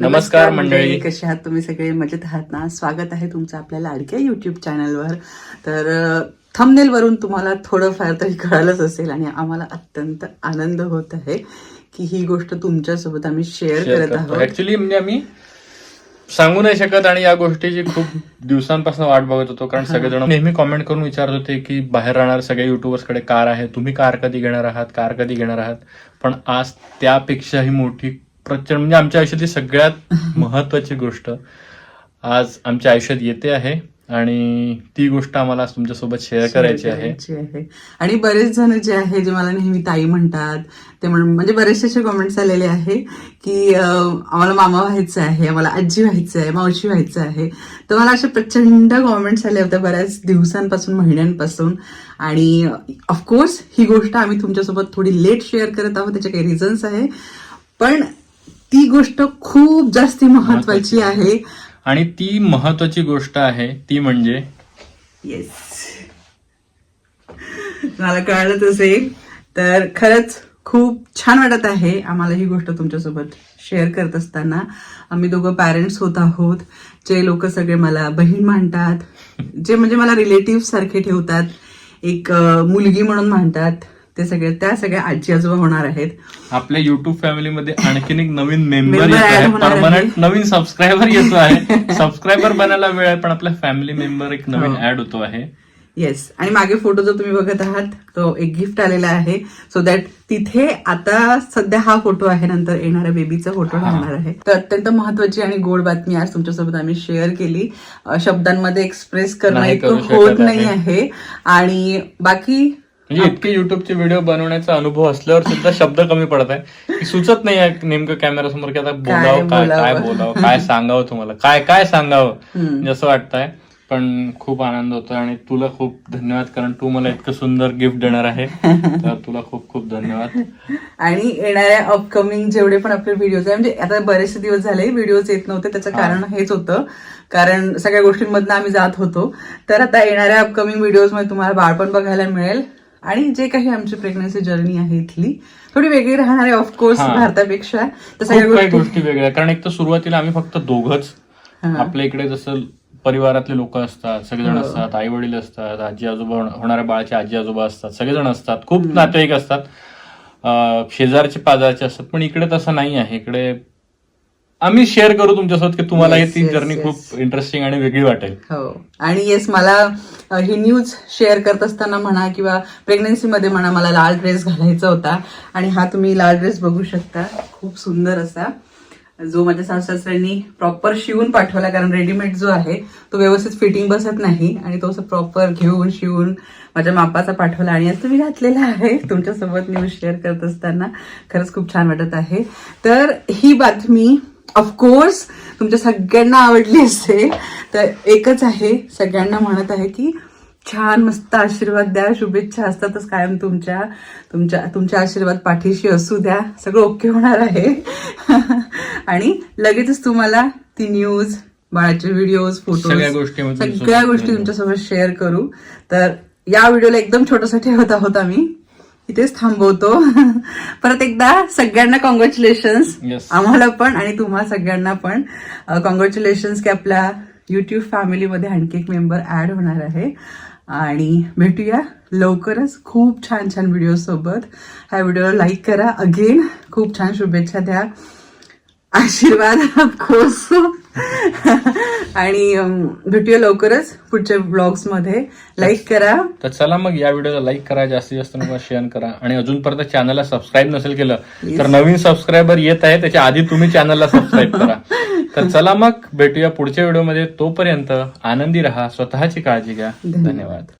नमस्कार मंडळी. कसे आहात तुम्ही सगळे? मजेत आहात ना? स्वागत आहे तुमचं आपल्या लाडक्या युट्यूब चॅनलवर तर थंबनेल वरून तुम्हाला थोडंफार तरी कळालंच असेल आणि आम्हाला अत्यंत आनंद होत आहे की ही गोष्ट तुमच्यासोबत आम्ही शेअर करत आहोत. ऍक्च्युली म्हणजे आम्ही सांगू नाही शकत आणि या गोष्टीची खूप दिवसांपासून वाट बघत होतो. कारण सगळेजण नेहमी कॉमेंट करून विचारत होते की बाहेर राहणार सगळ्या युट्यूबर्सकडे कार आहे तुम्ही कार कधी घेणार आहात? कार कधी घेणार आहात? पण आज त्यापेक्षाही मोठी प्रचंड म्हणजे आमच्या आयुष्यातली सगळ्यात महत्वाची गोष्ट आज आमच्या आयुष्यात येते आहे. आणि ती गोष्ट आम्हाला तुमच्यासोबत शेअर करायची आहे. आणि बरेच जण जे आहे जे मला नेहमी ताई म्हणतात ते म्हण म्हणजे बरेचसे असे कमेंट्स आलेले आहे की आम्हाला मामा व्हायचं आहे आम्हाला आजी व्हायचं आहे मावशी व्हायचं आहे. तर मला असे प्रचंड कॉमेंट्स आले होते बऱ्याच दिवसांपासून महिन्यांपासून. आणि ऑफकोर्स ही गोष्ट आम्ही तुमच्यासोबत थोडी लेट शेअर करत आहोत त्याचे काही रिझन्स आहे. पण ती गोष्ट खूप जास्ती महत्वाची आहे. आणि ती महत्वाची गोष्ट आहे ती म्हणजे? येस मला कळलंच असेल. तर खरंच खूप छान वाटत आहे आम्हाला ही गोष्ट तुमच्यासोबत शेअर करत असताना. आम्ही दोघं पॅरेंट्स होत आहोत जे लोक सगळे मला बहीण मानतात जे म्हणजे मला रिलेटिव्ह सारखे ठेवतात. एक मुलगी म्हणून मानतात. ते सगळे त्या सगळ्या आजी आजोबा होणार आहेत. आपल्या युट्यूब फॅमिलीमध्ये आणखीन एक नवीन मेंबर येतो आहे. परमनंट नवीन सबस्क्रायबर येतो आहे. सबस्क्रायबर बनायला वेळ आहे पण आपला फॅमिली मेंबर एक नवीन हो. ऍड होतो आहे. येस आणि मागे फोटो जो तुम्ही बघत आहात तो एक गिफ्ट आलेला आहे. सो दॅट तिथे आता सध्या हा फोटो आहे नंतर येणाऱ्या बेबीचा फोटो हा. राहणार आहे. तर अत्यंत महत्वाची आणि गोड बातमी आज तुमच्यासोबत आम्ही शेअर केली. शब्दांमध्ये एक्सप्रेस करणं होत नाही. आहे. आणि बाकी म्हणजे इतके युट्यूबचे व्हिडिओ बनवण्याचा अनुभव असल्यावर सुद्धा शब्द कमी पडत आहे. की सुचत नाही नेमकं कॅमेरा समोर की आता बोलावं काय काय बोलावं. काय सांगावं तुम्हाला? काय काय सांगावं. म्हणजे असं वाटतंय. पण खूप आनंद होतोय आणि तुला खूप धन्यवाद कारण तू मला इतकं सुंदर गिफ्ट देणार आहे. तर तुला खूप खूप धन्यवाद. आणि येणाऱ्या अपकमिंग जेवढे पण आपले व्हिडिओज आहे म्हणजे आता बरेचसे दिवस झाले व्हिडिओज येत नव्हते त्याचं. कारण हेच होतं. कारण सगळ्या गोष्टींमधनं आम्ही जात होतो. तर आता येणाऱ्या अपकमिंग व्हिडिओजमध्ये तुम्हाला बाळपण बघायला मिळेल. आणि जे काही आमची प्रेग्नन्सी जर्नी आहे इथली थोडी वेगळी राहणार आहे ऑफकोर्स. भारतापेक्षा तर सगळ्या गोष्टी वेगळ्या कारण एक तर सुरुवातीला आम्ही फक्त दोघच. आपल्या इकडे जसं परिवारातले लोक असतात सगळेजण हो. असतात आई वडील असतात आजी आजोबा होण- होणाऱ्या बाळाचे आजी आजोबा असतात सगळेजण असतात खूप नातेवाईक असतात शेजारचे पाजारचे असतात पण इकडे तसं नाही आहे इकडे आम्ही शेअर करू तुमच्यासोबत की तुम्हाला Yes, ती yes, जर्नी yes. खूप इंटरेस्टिंग आणि वेगळी वाटेल. हो. आणि येस मला अ, ही न्यूज शेअर करत असताना म्हणा किंवा प्रेग्नन्सीमध्ये म्हणा मला लाल ड्रेस घालायचा होता. आणि हा तुम्ही लाल ड्रेस बघू शकता. खूप सुंदर असा. जो माझ्या सासऱ्यांनी प्रॉपर शिवून पाठवला कारण रेडीमेड जो आहे तो व्यवस्थित फिटिंग बसत नाही. आणि तो असं प्रॉपर घेऊन शिवून माझ्या मापाचा पाठवला. आणि आज तुम्ही घातलेला आहे. तुमच्यासोबत न्यूज शेअर करत असताना. खरंच खूप छान वाटत आहे. तर ही बातमी ऑफकोर्स तुमच्या सगळ्यांना आवडली असेल तर एकच आहे सगळ्यांना म्हणत आहे की छान मस्त आशीर्वाद द्या शुभेच्छा असतातच कायम तुमच्या तुमच्या तुमच्या आशीर्वाद पाठीशी असू द्या. सगळं ओके होणार आहे. आणि लगेचच तुम्हाला ती न्यूज बाळाचे व्हिडिओज फोटो सगळ्या गोष्टी सगळ्या गोष्टी तुमच्यासोबत शेअर करू. तर या व्हिडिओला एकदम छोटासा ठेवत आहोत आम्ही. इथेच थांबवतो. परत एकदा सगळ्यांना कॉंग्रॅच्युलेशन्स Yes. आम्हाला पण आणि तुम्हा सगळ्यांना पण. कॉंग्रॅच्युलेशन्स की आपल्या युट्यूब फॅमिलीमध्ये आणखी एक मेंबर ऍड होणार आहे. आणि भेटूया लवकरच खूप छान छान व्हिडिओ सोबत. ह्या व्हिडिओला लाईक करा. अगेन खूप छान शुभेच्छा द्या. आशीर्वाद ऑफकोर्स आणि भेटूया लवकरच पुढच्या ब्लॉग्समध्ये लाईक करा. तर चला मग या व्हिडिओला लाईक करा जास्तीत जास्त लोकांना शेअर करा. आणि अजूनपर्यंत चॅनलला सबस्क्राईब नसेल केलं तर नवीन सबस्क्रायबर येत आहे त्याच्या आधी तुम्ही चॅनलला सबस्क्राईब करा. तर चला मग भेटूया पुढच्या व्हिडिओमध्ये. तोपर्यंत आनंदी राहा स्वतःची काळजी घ्या. धन्यवाद.